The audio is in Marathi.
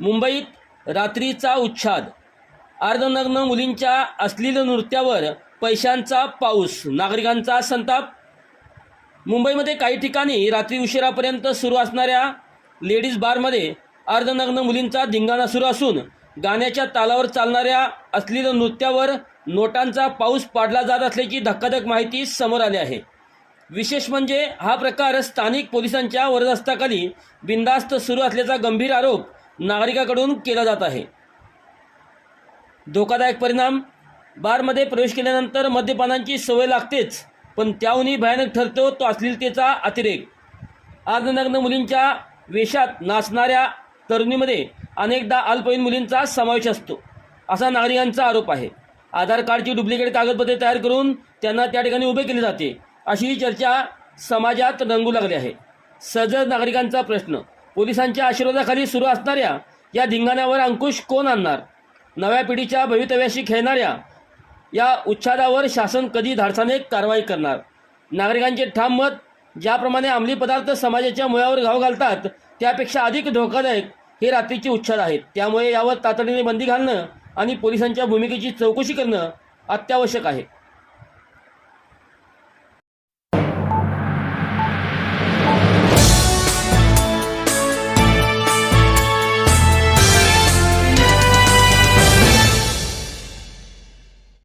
मुंबईत रात्रीचा उच्छाद. अर्धनग्न मुलींच्या अश्लील नृत्यावर पैशांचा पाऊस. नागरिकांचा संताप. मुंबईमध्ये काही ठिकाणी रात्री उशिरापर्यंत सुरू असणाऱ्या लेडीज बारमध्ये अर्धनग्न मुलींचा धिंगाणा सुरू असून गाण्याच्या तालावर चालणाऱ्या अश्लील नृत्यावर नोटांचा पाऊस पाडला जात असल्याची धक्काधक माहिती समोर आली आहे. विशेष म्हणजे हा प्रकार स्थानिक पोलिसांच्या वरदस्ताखाली बिनधास्त सुरू असल्याचा गंभीर आरोप नागरिकाकडून केला जात आहे. धोकादायक परिणाम बारमध्ये प्रवेश केल्यानंतर मद्यपानांची सवय लागतेच पण त्याहूनही भयानक ठरतो तो अश्लीलतेचा अतिरेक. अर्धनग्न मुलींच्या वेशात नाचणाऱ्या तरुणीमध्ये अनेकदा अल्पवयीन मुलींचा समावेश असतो. असा नागरिकांचा आरोप आहे. आधार कार्डची डुप्लिकेट कागदपत्रे तयार करून त्यांना त्या ठिकाणी उभे केले जाते अशी चर्चा समाजात रंगू लागली आहे. सजग नागरिकांचा प्रश्न. पोलिसांच्या आशीर्वादाखाली सुरू असणाऱ्या या धिंगाण्यावर अंकुश कोण आणणार? नव्या पिढीच्या भवितव्याशी खेळणाऱ्या या उच्छादावर शासन कधी धाडसाने कारवाई करणार? नागरिकांचे ठाम मत ज्याप्रमाणे अंमली पदार्थ समाजाच्या मुळावर घाव घालतात त्यापेक्षा अधिक धोकादायक हे रात्रीचे उच्छाद आहेत. त्यामुळे यावर तातडीने बंदी घालणं आणि पोलिसांच्या भूमिकेची चौकशी करणं अत्यावश्यक आहे.